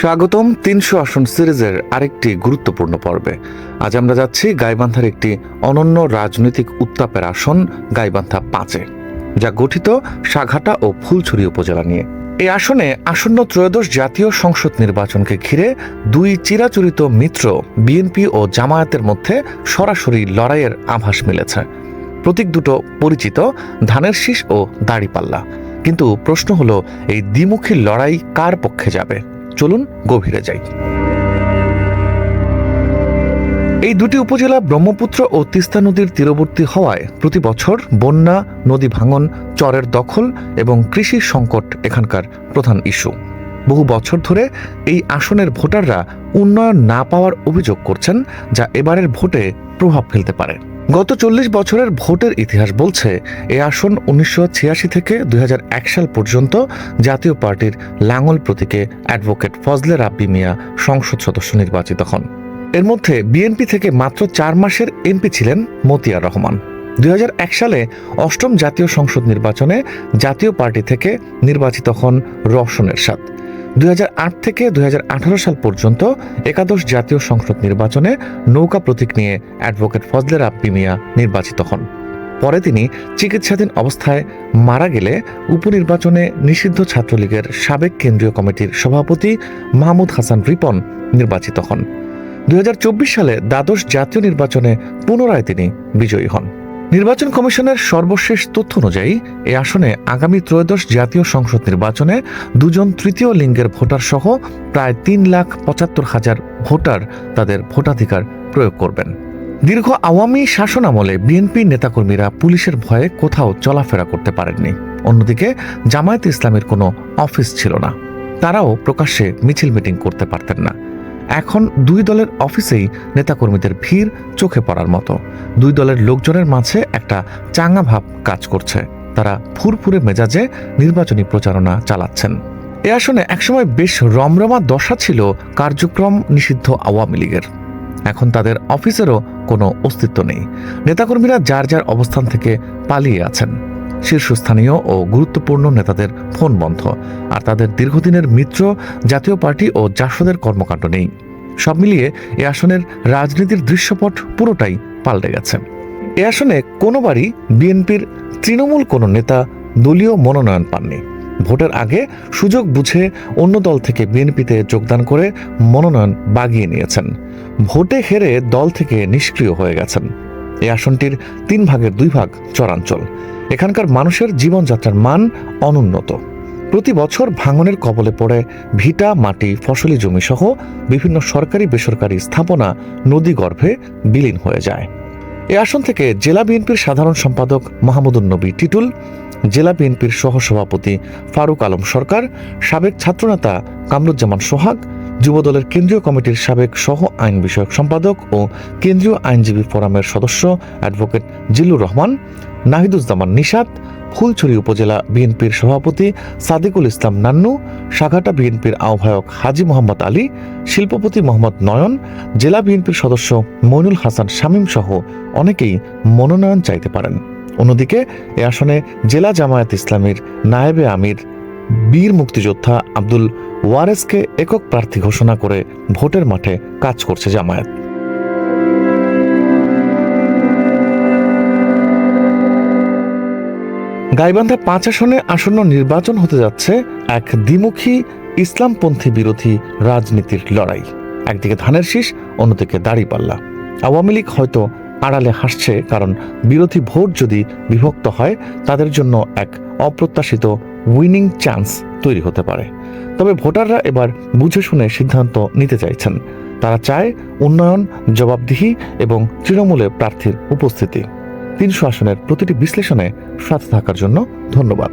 স্বাগতম তিনশো আসন সিরিজের আরেকটি গুরুত্বপূর্ণ পর্বে। আজ আমরা যাচ্ছি গাইবান্ধার একটি অনন্য রাজনৈতিক উত্তাপের আসন, গাইবান্ধা পাঁচে, যা গঠিত সাঘাটা ও ফুলছড়ি উপজেলা নিয়ে। এই আসনে আসন্ন ত্রয়োদশ জাতীয় সংসদ নির্বাচনকে ঘিরে দুই চিরাচরিত মিত্র, বিএনপি ও জামায়াতের মধ্যে সরাসরি লড়াইয়ের আভাস মিলেছে। প্রতীক দুটো পরিচিত, ধানের শীষ ও দাড়িপাল্লা। কিন্তু প্রশ্ন হলো, এই দ্বিমুখী লড়াই কার পক্ষে যাবে? চলুন গভীরে যাই। এই দুটি উপজেলা ব্রহ্মপুত্র ও তিস্তা নদীর তীরবর্তী হওয়ায় প্রতি বছর বন্যা, নদী ভাঙন, চরের দখল এবং কৃষি সংকট এখানকার প্রধান ইস্যু। বহু বছর ধরে এই আসনের ভোটাররা উন্নয়ন না পাওয়ার অভিযোগ করছেন, যা এবারের ভোটে প্রভাব ফেলতে পারে। গত চল্লিশ বছরের ভোটের ইতিহাস বলছে, এ আসন উনিশশো ছিয়াশি থেকে দুই হাজার এক সাল পর্যন্ত জাতীয় পার্টির লাঙ্গল প্রতীকে অ্যাডভোকেট ফজলে রাব্বি মিয়া সংসদ সদস্য নির্বাচিত হন। এর মধ্যে বিএনপি থেকে মাত্র চার মাসের এমপি ছিলেন মতিয়া রহমান। দুই হাজার এক সালে অষ্টম জাতীয় সংসদ নির্বাচনে জাতীয় পার্টি থেকে নির্বাচিত হন রওশন এরশাদ দুই হাজার আট থেকে দুই হাজার আঠারো সাল পর্যন্ত একাদশ জাতীয় সংসদ নির্বাচনে নৌকা প্রতীক নিয়ে অ্যাডভোকেট ফজলে রাব্বি মিয়া নির্বাচিত হন। পরে তিনি চিকিৎসাধীন অবস্থায় মারা গেলে উপনির্বাচনে নিষিদ্ধ ছাত্রলীগের সাবেক কেন্দ্রীয় কমিটির সভাপতি মাহমুদ হাসান রিপন নির্বাচিত হন। দুই হাজার চব্বিশ সালে দ্বাদশ জাতীয় নির্বাচনে পুনরায় তিনি বিজয়ী হন। নির্বাচন কমিশনের সর্বশেষ তথ্য অনুযায়ী এই আসনে আগামী ত্রয়োদশ জাতীয় সংসদ নির্বাচনে দুজন তৃতীয় লিঙ্গের ভোটার সহ প্রায় তিন লাখ পঁচাত্তর হাজার ভোটার তাদের ভোটাধিকার প্রয়োগ করবেন। দীর্ঘ আওয়ামী শাসন আমলে বিএনপি নেতাকর্মীরা পুলিশের ভয়ে কোথাও চলাফেরা করতে পারেননি। অন্যদিকে, জামায়াত ইসলামের কোনো অফিস ছিল না। তারাও প্রকাশ্যে মিছিল মিটিং করতে পারতেন না। এখন দুই দলের অফিসেই নেতাকর্মীদের ভিড় চোখে পড়ার মতো। দুই দলের লোকজনের মাঝে একটা চাঙা ভাব কাজ করছে। তারা ফুরফুরে মেজাজে নির্বাচনী প্রচারণা চালাচ্ছেন। এ আসনে একসময় বেশ রমরমা দশা ছিল কার্যক্রম নিষিদ্ধ আওয়ামী লীগের। এখন তাদের অফিসেরও কোনো অস্তিত্ব নেই। নেতাকর্মীরা যার যার অবস্থান থেকে পালিয়ে আছেন। শীর্ষস্থানীয় ও গুরুত্বপূর্ণ নেতাদের ফোন বন্ধ। আর তাদের দীর্ঘদিনের মিত্র, জাতীয় পার্টি ও জাসদের কর্মকাণ্ড নেই। সব মিলিয়ে এ আসনের রাজনীতির দৃশ্যপট পুরোটাই পাল্টে গেছে। এ আসনে কোনোবারই বিএনপির তৃণমূল কোনো নেতা দলীয় মনোনয়ন পাননি। ভোটের আগে সুযোগ বুঝে অন্য দল থেকে বিএনপিতে যোগদান করে মনোনয়ন বাগিয়ে নিয়েছেন। ভোটে হেরে দল থেকে নিষ্ক্রিয় হয়ে গেছেন। এই আসনটির তিন ভাগের দুই ভাগ চরাঞ্চল। এখানকার মানুষের জীবনযাত্রার মান অনুন্নত। প্রতি বছর ভাঙনের কবলে পড়ে ভিটা, মাটি, ফসলি জমি সহ বিভিন্ন সরকারি, বেসরকারি স্থাপনা নদী গর্ভে বিলীন হয়ে যায়। এ আসন থেকে জেলা বিএনপির সাধারণ সম্পাদক মাহমুদুন নবী টিটুল, জেলা বিএনপির সহসভাপতি ফারুক আলম সরকার, সাবেক ছাত্রনেতা কামরুজ্জামান সোহাগ, যুবদলের কেন্দ্রীয় কমিটির সাবেক সহ আইন বিষয়ক সম্পাদক ও কেন্দ্রীয় আইনজীবী ফোরামের সদস্য অ্যাডভোকেট জিল্লুর রহমান নাহিদুজ্জামান নিশাত, ফুলছড়ি উপজেলা বিএনপির সভাপতি সাদিকুল ইসলাম নান্নু, সাঘাটা বিএনপির আহ্বায়ক হাজি মোহাম্মদ আলী, শিল্পপতি মোহাম্মদ নয়ন, জেলা বিএনপির সদস্য মইনুল হাসান শামীম সহ অনেকেই মনোনয়ন চাইতে পারেন। অন্যদিকে, এ আসনে জেলা জামায়াত ইসলামীর নায়েবে আমির, বীর মুক্তিযোদ্ধা আব্দুল ওয়ারেসকে একক প্রার্থী ঘোষণা করে ভোটের মাঠে কাজ করছে জামায়াত। গাইবান্ধা পাঁচ আসনে আসন্ন নির্বাচন হতে যাচ্ছে এক দ্বিমুখী ইসলামপন্থী বিরোধী রাজনীতির লড়াই। একদিকে ধানের শীষ, অন্যদিকে দাড়িপাল্লা। আওয়ামী লীগ হয়তো আড়ালে হাসছে, কারণ বিরোধী ভোট যদি বিভক্ত হয়, তাদের জন্য এক অপ্রত্যাশিত উইনিং চান্স তৈরি হতে পারে। তবে ভোটাররা এবার বুঝে শুনে সিদ্ধান্ত নিতে চাইছেন। তারা চায় উন্নয়ন, জবাবদিহি এবং তৃণমূলে প্রার্থীর উপস্থিতি। তিনশো আসনের প্রতিটি বিশ্লেষণে সাথে থাকার জন্য ধন্যবাদ।